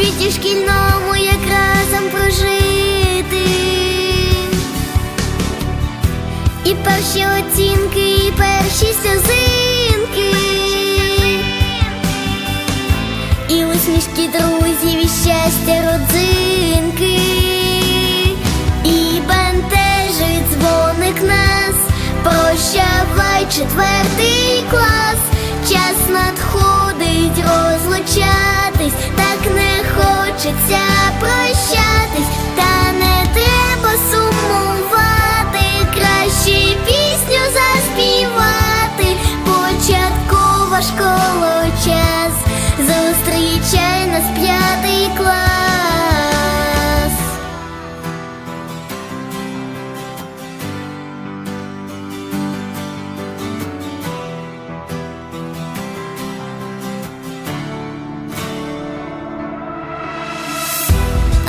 світі шкільному як разом прожити. І перші оцінки, і перші сльозинки. І усмішки друзів, і щастя родзинки. І бентежить дзвоник нас. Прощавай четвертий клас. Час надходить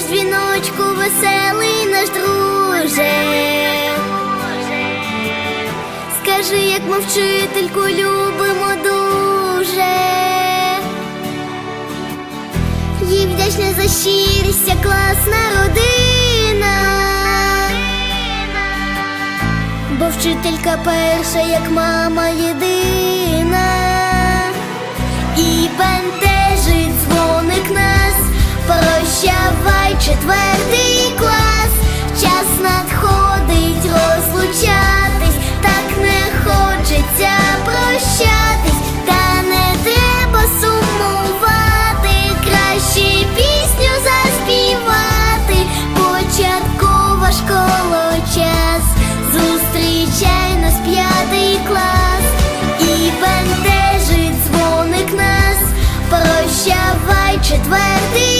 наш дзвіночку, веселий наш друже. Скажи, як ми вчительку любимо дуже. Їй вдячна за щирість, ця класна родина. Бо вчителька перша, як мама єдина. Четвертий